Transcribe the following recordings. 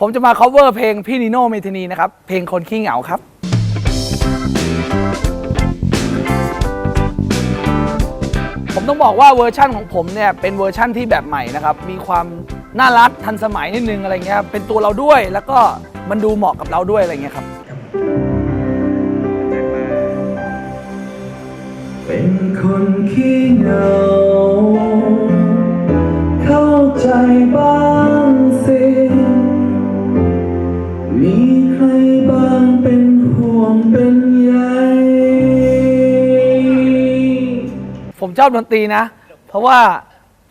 ผมจะมา cover เพลงพี่นิโน่เมทินีนะครับ เพลงคนขี้เหงาครับ ผมต้องบอกว่าเวอร์ชั่นของผมเนี่ย เป็นเวอร์ชั่นที่แบบใหม่นะครับ มีความน่ารักทันสมัยนิดนึงอะไรเงี้ย เป็นตัวเราด้วย แล้วก็มันดูเหมาะกับเราด้วยอะไรเงี้ยครับ เป็นคนขี้เหงา เข้าใจบ้าง ชอบดนตรีนะ เพราะว่า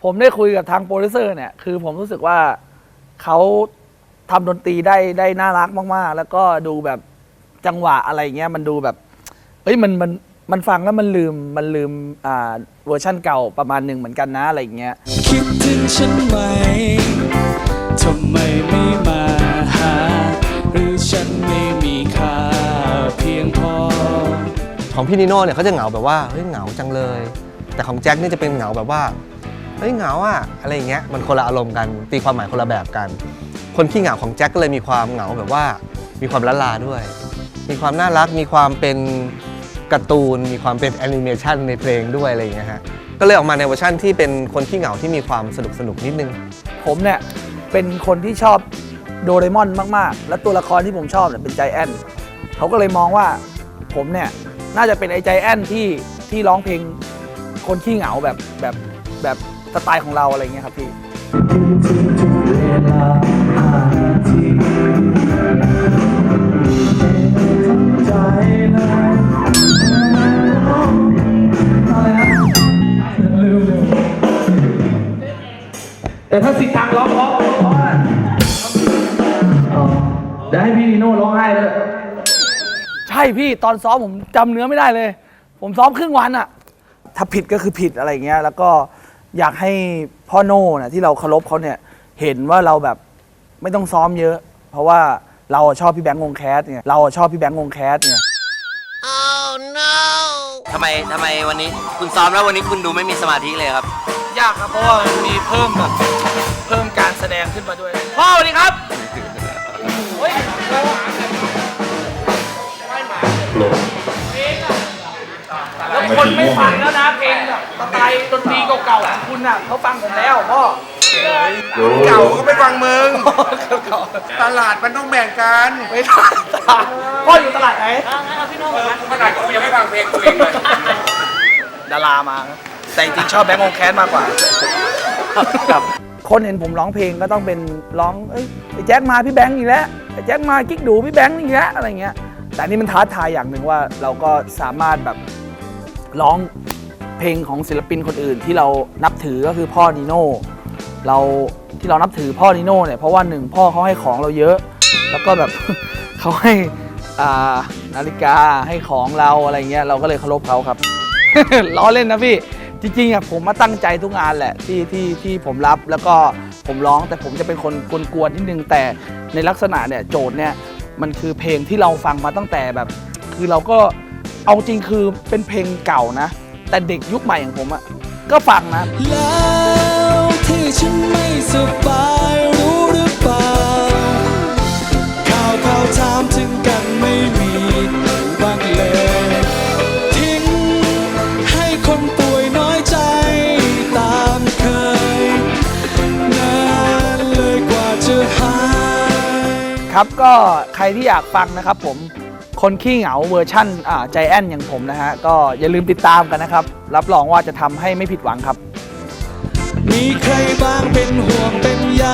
ผมได้คุยกับทางโปรดิวเซอร์เนี่ย คือผมรู้สึกว่าเขาทำดนตรีได้ได้น่ารักมากๆ แล้วก็ดูแบบจังหวะอะไรเงี้ยมันดูแบบเอ้ยมันมันมันฟังแล้วมันลืมมันลืมอ่าเวอร์ชั่นเก่าประมาณหนึ่งเหมือนกันนะอะไรเงี้ย คิดถึงฉันไหมทำไมไม่มาหา หรือฉันไม่มีค่าเพียงพอ ของพี่นิโน่เนี่ยเขาจะเหงาแบบว่าเฮ้ยเหงาจังเลย แต่ของแจ็คนี่จะเป็นเหงาแบบว่าเฮ้ยเหงาอะอะไรอย่างเงี้ยมันคนละอารมณ์กันตีความหมายคนละแบบกัน คนขี้เหงาของแจ็คก็เลยมีความเหงาแบบว่ามีความละลาด้วย มีความน่ารักมีความเป็นการ์ตูน มีความเป็นแอนิเมชันในเพลงด้วยอะไรอย่างเงี้ยฮะก็เลยออกมาในเวอร์ชั่นที่เป็นคนขี้เหงาที่มีความสนุกสนุกนิดนึง ผมเนี่ยเป็นคนที่ชอบโดเรมอนมาก ๆ และตัวละครที่ผมชอบเนี่ยเป็นใจแอนเขาก็เลยมองว่าผมเนี่ยน่าจะเป็นไอ้ใจแอนที่ที่ร้องเพลง คนขี้เหงาแบบแบบแบบสไตล์ของเราอะไรเงี้ยครับพี่ทุกๆเวลาห้านาทีทั้งใจเลยอะไรนะลืมเลยแต่ถ้าสิทางร้องเพราะเพราะอะอ๋อเดี๋ยวให้พี่นีโน่ร้องไห้เลย ใช่พี่ตอนซ้อมผมจำเนื้อไม่ได้เลย ผมซ้อมครึ่งวันอะ ถ้าผิดก็คือผิดอะไรเงี้ย แล้วก็อยากให้พ่อโน่เนี่ยที่เราเคารพเขาเนี่ยเห็นว่าเราแบบไม่ต้องซ้อมเยอะ เพราะว่าเราอะชอบพี่แบงค์วงแคสเนี่ยเราอะชอบพี่แบงค์วงแคสเนี่ยทำไมทำไมวันนี้คุณซ้อมแล้ววันนี้คุณดูไม่มีสมาธิเลยครับ ยากครับ เพราะว่ามันมีเพิ่มแบบเพิ่มการแสดงขึ้นมาด้วย พ่อสวัสดีครับ คนไม่ฟังแล้วนะเพลงแบบสไตล์ดนตรีเก่าๆของคุณน่ะเขาฟังผมแล้วพ่อเก่าก็ไม่ฟังมึง ตลาดมันต้องแบ่งกันไม่ได้พ่ออยู่ตลาดไหนขนาดกูยังไม่ฟังเพลงกูเองเลยดารามาครับแต่จริงๆชอบแบงค์วงแคสมากกว่าครับคนเห็นผมร้องเพลงก็ต้องเป็นร้องเอ้ยไอ้แจ็คมาพี่แบงค์อีกแล้วไอ้แจ็คมากิ๊กดูพี่แบงค์อีกแล้วอะไรเงี้ย แต่อันนี่มันท้าทายอย่างหนึ่งว่าเราก็สามารถแบบ ร้องเพลงของศิลปินคนอื่นที่เรานับถือก็คือพ่อนีโน่เราที่เรานับถือพ่อนีโน่เนี่ยเพราะว่าหนึ่งพ่อเขาให้ของเราเยอะ แล้วก็แบบเขาให้อ่านาฬิกาให้ของเราอะไรเงี้ยเราก็เลยเคารพเขาครับล้อเล่นนะพี่จริงๆอะผมมาตั้งใจทุกงานแหละที่ที่ที่ผมรับแล้วก็ผมร้องแต่ผมจะเป็นคนกวนๆนิดนึงแต่ในลักษณะเนี่ยโจทย์เนี่ยมันคือเพลงที่เราฟังมาตั้งแต่แบบ คือเราก็ เอาจริงคือเป็นเพลงเก่านะ แต่เด็กยุคใหม่อย่างผมอะก็ฟังนะ แล้วที่ฉันไม่สบายรู้หรือเปล่าข่าวข่าวถามถึงกันไม่มีบ้างเลย ทิ้งให้คนป่วยน้อยใจตามเคยนานเลยกว่าจะหาย ครับก็ใครที่อยากฟังนะครับผม คนขี้เหงาเวอร์ชั่นใจแอนอย่างผมนะฮะ ก็อย่าลืมติดตามกันนะครับ รับรองว่าจะทำให้ไม่ผิดหวังครับ มีใครบ้างเป็นห่วงเป็นใย